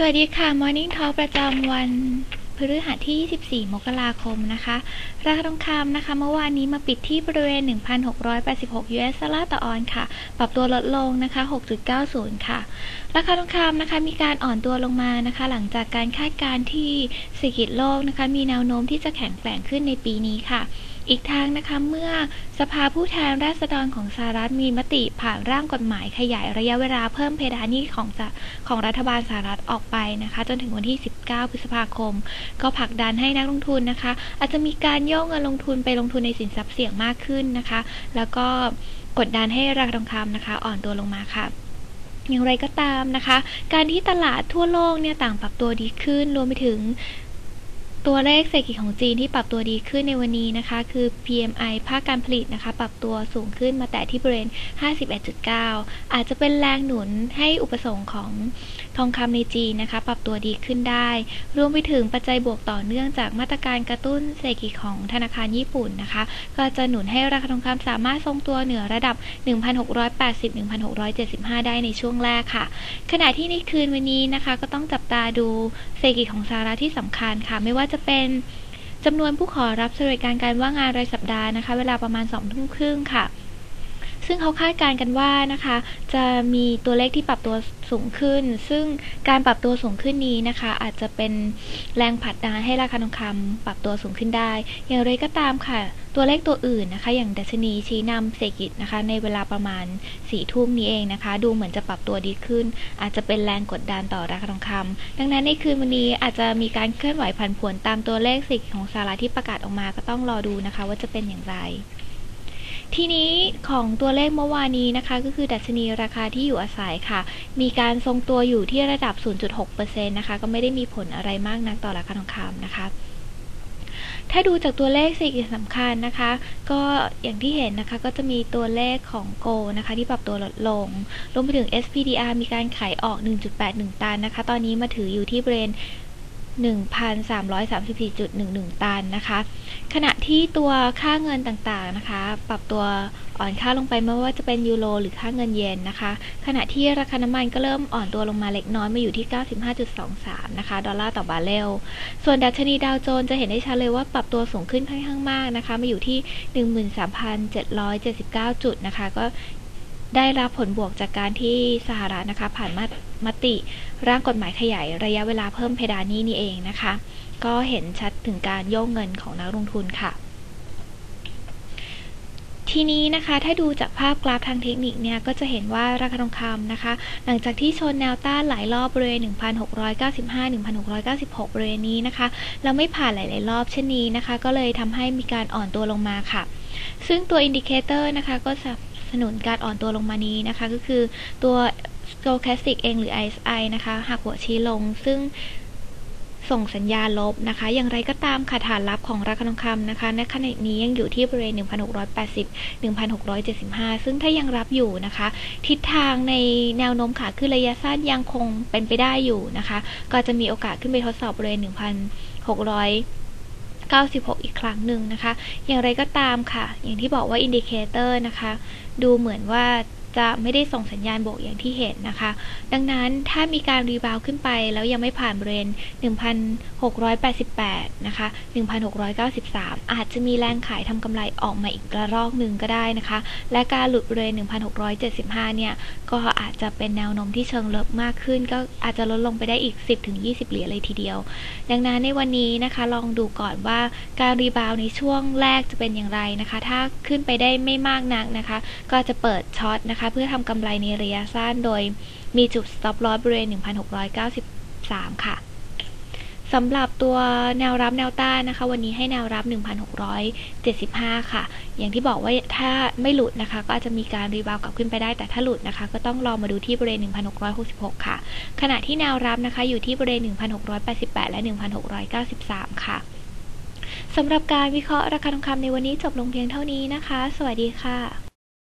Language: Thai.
สวัสดีค่ะ Morning Talk ประจำวันพฤหัสที่ 24 มกราคมนะคะ ราคาทองคำนะคะ เมื่อวานนี้มาปิดที่บริเวณ 1,686 US ดอลลาร์ต่อออนค่ะ ปรับตัวลดลงนะคะ 6.90 ค่ะ ราคาทองคำนะคะ มีการอ่อนตัวลงมานะคะ หลังจากการคาดการณ์ที่เศรษฐกิจโลกนะคะ มีแนวโน้มที่จะแข็งแกร่งขึ้นในปีนี้ค่ะ อีกทางนะคะเมื่อสภาผู้แทนราษฎรของสหรัฐมีมติผ่านร่างกฎหมายขยายระยะเวลาเพิ่มเพดานหนี้ของจะของรัฐบาลสหรัฐออกไปนะคะ จนถึงวันที่ 19 พฤษภาคม ก็ผลักดันให้นักลงทุนนะคะ อาจจะมีการโยกเงินลงทุนไปลงทุนในสินทรัพย์เสี่ยงมากขึ้นนะคะ แล้วก็กดดันให้ราคาทองคำนะคะ อ่อนตัวลงมาค่ะอย่างไรก็ตามนะคะ การที่ตลาดทั่วโลกเนี่ยต่างปรับตัวดีขึ้น รวมไปถึง ตัวเลขเศรษฐกิจของจีนที่ปรับตัวดีขึ้นในวันนี้นะคะ คือ PMI ภาคการผลิตนะคะ ปรับตัวสูงขึ้นมาแต่ที่บริเวณ 51.9 อาจจะเป็นแรงหนุนให้อุปสงค์ของทองคำในจีนนะคะ ปรับตัวดีขึ้นได้ รวมไปถึงปัจจัยบวกต่อเนื่องจากมาตรการกระตุ้นเศรษฐกิจของธนาคารญี่ปุ่นนะคะ ก็จะหนุนให้ราคาทองคำสามารถทรงตัวเหนือระดับ 1,680-1,675 ได้ในช่วงแรกค่ะ ขณะที่ในคืนวันนี้นะคะ ก็ต้องจับตาดูเศรษฐกิจของสหรัฐที่สำคัญค่ะ ไม่ว่าจะเป็นจำนวนผู้ขอรับสวัสดิการการว่างงานรายสัปดาห์นะคะ เวลาประมาณ2ทุ่มครึ่งค่ะ ซึ่งเขาคาดการณ์กันว่านะคะ จะมีตัวเลขที่ปรับตัวสูงขึ้น ซึ่งการปรับตัวสูงขึ้นนี้นะคะ อาจจะเป็นแรงผลักดันให้ราคาทองคำปรับตัวสูงขึ้นได้ อย่างไรก็ตามค่ะ ตัวเลขตัวอื่นนะคะ อย่างดัชนีชี้นำเศรษฐกิจนะคะ ในเวลาประมาณ4ทุ่มนี้เองนะคะ ดูเหมือนจะปรับตัวดีขึ้น อาจจะเป็นแรงกดดันต่อราคาทองคำดังนั้นในคืนวันนี้อาจจะมีการเคลื่อนไหวผันผวนตามตัวเลขเศรษฐกิจของสหรัฐที่ประกาศออกมาก็ต้องรอดูนะคะ ว่าจะเป็นอย่างไรทีนี้ของตัวเลขเมื่อวานนี้นะคะ ก็คือดัชนีราคาที่อยู่อาศัยค่ะ มีการทรงตัวอยู่ที่ระดับ 0.6%นะคะ ก็ไม่ได้มีผลอะไรมากนักต่อราคาทองคำนะคะ ถ้าดูจากตัวเลขสิ่งสำคัญนะคะ ก็อย่างที่เห็นนะคะก็จะมีตัวเลขของโกนะคะ ที่ปรับตัวลดลงรวมไปถึง SPDR มีการขายออก 1.81 ตันนะคะ ตอนนี้มาถืออยู่ที่บริเวณ 1,334.11 ตันนะคะ ขณะที่ตัวค่าเงินต่างๆนะคะ ปรับตัวอ่อนค่าลงไปไม่ว่าจะเป็นยูโรหรือค่าเงินเยนนะคะ ขณะที่ราคาน้ำมันก็เริ่มอ่อนตัวลงมาเล็กน้อยมาอยู่ที่ 95.23 นะคะ ดอลลาร์ต่อบาร์เรล ส่วนดัชนีดาวโจนส์จะเห็นได้ชัดเลยว่าปรับตัวสูงขึ้นค่อนข้างมากนะคะ มาอยู่ที่ 13,779 จุดนะคะ ก็ ได้รับผลบวกจากการที่สหรัฐนะคะ ผ่านมติร่างกฎหมายขยายระยะเวลาเพิ่มเพดานนี้นี่เองนะคะ ก็เห็นชัดถึงการโยกเงินของนักลงทุนค่ะ ทีนี้นะคะถ้าดูจากภาพกราฟทางเทคนิคเนี่ยก็จะเห็นว่าราคาทองคำนะคะ หลังจากที่ชนแนวต้านหลายรอบบริเวณ 1,695 1,696 บริเวณนี้นะคะแล้วไม่ผ่านหลาย ๆ รอบเช่นนี้นะคะ ก็เลยทำให้มีการอ่อนตัวลงมาค่ะ ซึ่งตัวอินดิเคเตอร์นะคะก็สนับ สนุนการอ่อนตัวลงมานี้นะคะ ก็คือตัว Stochastic เองหรือ ISI นะคะหักหัวชี้ลง ซึ่งส่งสัญญาณลบนะคะ อย่างไรก็ตามค่ะฐานรับของราคาทองคำนะคะในขณะนี้ยังอยู่ที่บริเวณ 1,680 1,675 ซึ่งถ้ายังรับอยู่นะคะ ทิศทางในแนวโน้มขาขึ้นระยะสั้นยังคงเป็นไปได้อยู่นะคะ ก็จะมีโอกาสขึ้นไปทดสอบบริเวณ 1,600 96 อีกครั้งหนึ่งนะคะ อย่างไรก็ตามค่ะ อย่างที่บอกว่าอินดิเคเตอร์นะคะ ดูเหมือนว่า จะไม่ได้ส่งสัญญาณบวกอย่างที่เห็นนะคะ ดังนั้นถ้ามีการรีบาวขึ้นไปแล้วยังไม่ผ่านบริเวณ 1,688 นะคะ 1,693 อาจจะมีแรงขายทำกำไรออกมาอีกระลอกหนึ่งก็ได้นะคะ และการหลุดบริเวณ 1,675 เนี่ย ก็อาจจะเป็นแนวโน้มที่เชิงลบมากขึ้น ก็อาจจะลดลงไปได้อีก 10-20 เหรียญเลยทีเดียว ดังนั้นในวันนี้นะคะลองดูก่อนว่าการรีบาวในช่วงแรกจะเป็นอย่างไรนะคะ ถ้าขึ้นไปได้ไม่มากนักนะคะ ก็จะเปิดช็อตนะคะเพื่อทำกำไรในระยะสั้นโดยมีจุด stop loss บริเวณ 1,693 ค่ะสำหรับตัวแนวรับแนวต้านนะคะ วันนี้ให้แนวรับ 1,675 ค่ะ อย่างที่บอกว่าถ้าไม่หลุดนะคะ ก็อาจจะมีการรีบาวกลับขึ้นไปได้ แต่ถ้าหลุดนะคะ ก็ต้องรอมาดูที่บริเวณ 1,666 ค่ะ ขณะที่แนวรับนะคะ อยู่ที่บริเวณ 1,688 และ 1,693 ค่ะสำหรับการวิเคราะห์ราคาทองคำในวันนี้จบลงเพียงเท่านี้นะคะ สวัสดีค่ะ